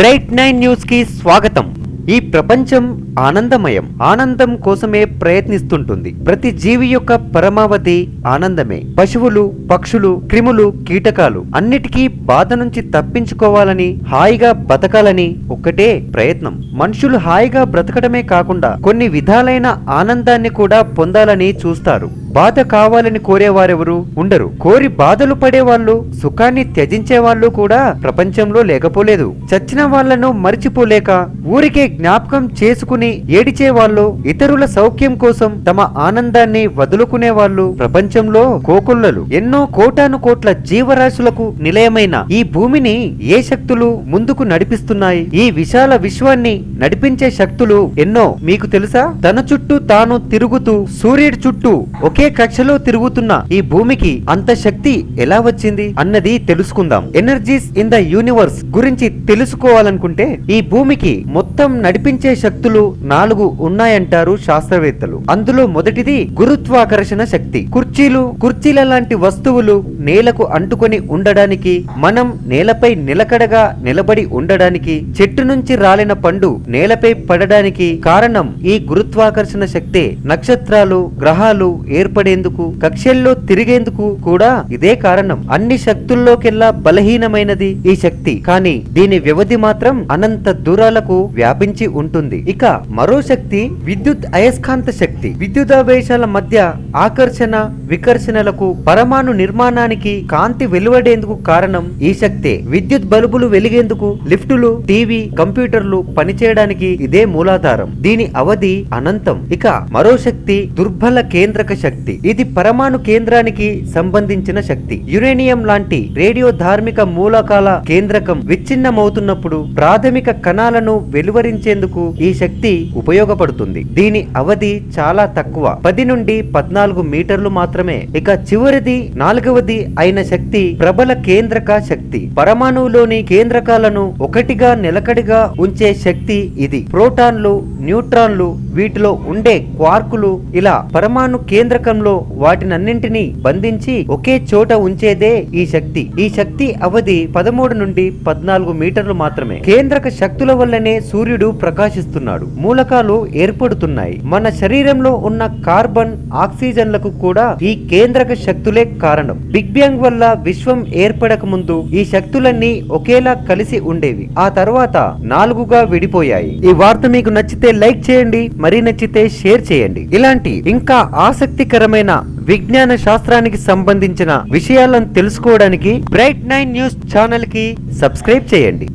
Bright nine న్యూస్కి స్వాగతం. ఈ ప్రపంచం ఆనందమయం. ఆనందం కోసమే ప్రయత్నిస్తుంటుంది. ప్రతి జీవి యొక్క పరమావధి ఆనందమే. పశువులు పక్షులు క్రిములు కీటకాలు అన్నిటికీ బాధ నుంచి తప్పించుకోవాలని హాయిగా బతకాలని ఒక్కటే ప్రయత్నం. మనుషులు హాయిగా బ్రతకడమే కాకుండా కొన్ని విధాలైన ఆనందాన్ని కూడా పొందాలని చూస్తారు. బాధ కావాలని కోరేవారెవరు ఉండరు. కోరి బాధలు పడేవాళ్ళు సుఖాన్ని త్యజించే వాళ్ళు కూడా ప్రపంచంలో లేకపోలేదు. చచ్చిన వాళ్ళను మరిచిపోలేక ఊరికే జ్ఞాపకం చేసుకుని ఏడిచే వాళ్ళు ఇతరుల సౌఖ్యం కోసం తమ ఆనందాన్ని వదులుకునే వాళ్ళు ప్రపంచంలో కోకొల్లలు. ఎన్నో కోటాను కోట్ల జీవరాశులకు నిలయమైన ఈ భూమిని ఏ శక్తులు ముందుకు నడిపిస్తున్నాయి? ఈ విశాల విశ్వాన్ని నడిపించే శక్తులు ఎన్నో. మీకు తెలుసా? తన చుట్టూ తాను తిరుగుతూ సూర్యుడి చుట్టూ ఒకే కక్షలో తిరుగుతున్న ఈ భూమికి అంత శక్తి ఎలా వచ్చింది? అన్నది తెలుసుకుందాం. ఎనర్జీస్ ఇన్ ద యూనివర్స్ గురించి తెలుసుకోవాలనుకుంటే ఈ భూమికి మొత్తం నడిపించే శక్తులు నాలుగు ఉన్నాయంటారు శాస్త్రవేత్తలు. అందులో మొదటిది గురుత్వాకర్షణ శక్తి. కుర్చీలు కుర్చీల లాంటి వస్తువులు నేలకు అంటుకొని ఉండడానికి మనం నేలపై నిలకడగా నిలబడి ఉండడానికి చెట్టు నుంచి రాలిన పండు నేలపై పడడానికి కారణం ఈ గురుత్వాకర్షణ శక్తే. నక్షత్రాలు గ్రహాలు ఏర్పడేందుకు కక్షల్లో తిరిగేందుకు కూడా ఇదే కారణం. అన్ని శక్తుల్లోకెల్లా బలహీనమైనది ఈ శక్తి. కానీ దీని వ్యవధి మాత్రం అనంత దూరాలకు వ్యాపించి ఉంటుంది. ఇక మరో శక్తి విద్యుత్ అయస్కాంత శక్తి. విద్యుదావేశాల మధ్య ఆకర్షణ వికర్షణలకు పరమాణు నిర్మాణానికి కాంతి వెలువడేందుకు కారణం ఈ శక్తే. విద్యుత్ బల్బులు వెలిగేందుకు లిఫ్టులు టీవీ కంప్యూటర్లు పనిచేయడానికి ఇదే మూలాధారం. దీని అవధి అనంతం. ఇక మరో శక్తి దుర్బల కేంద్రక శక్తి. ఇది పరమాణు కేంద్రానికి సంబంధించిన శక్తి. యురేనియం లాంటి రేడియో ధార్మిక మూలకాల కేంద్రకం విచ్ఛిన్నమవుతున్నప్పుడు ప్రాథమిక కణాలను వెలువరించేందుకు ఈ శక్తి ఉపయోగపడుతుంది. దీని అవధి చాలా తక్కువ. పది నుండి పద్నాలుగు మీటర్లు మాత్రమే. ఇక చివరిది నాలుగవది అయిన శక్తి ప్రబల కేంద్రక శక్తి. పరమాణువులోని కేంద్రకాలను ఒకటిగా నిలకడిగా ఉంచే శక్తి ఇది. ప్రోటాన్లు న్యూట్రాన్లు వీటిలో ఉండే క్వార్కులు ఇలా పరమాణు కేంద్రకంలో వాటినన్నింటినీ బంధించి ఒకే చోట ఉంచేదే ఈ శక్తి. ఈ శక్తి అవధి పదమూడు నుండి పద్నాలుగు మీటర్లు మాత్రమే. కేంద్రక శక్తుల వల్లనే సూర్యుడు ప్రకాశిస్తున్నాడు. మూలకాలు ఏర్పడుతున్నాయి. మన శరీరంలో ఉన్న కార్బన్ ఆక్సిజన్లకు కూడా ఈ కేంద్రక శక్తులే కారణం. బిగ్ బ్యాంగ్ వల్ల విశ్వం ఏర్పడక ముందు ఈ శక్తులన్నీ ఒకేలా కలిసి ఉండేవి. ఆ తర్వాత నాలుగుగా విడిపోయాయి. ఈ వార్త మీకు నచ్చితే లైక్ చేయండి. మరీ నచ్చితే షేర్ చేయండి. ఇలాంటి ఇంకా ఆసక్తికరమైన విజ్ఞాన శాస్త్రానికి సంబంధించిన విషయాలను తెలుసుకోవడానికి బ్రైట్ నైన్ న్యూస్ ఛానల్కి సబ్స్క్రైబ్ చేయండి.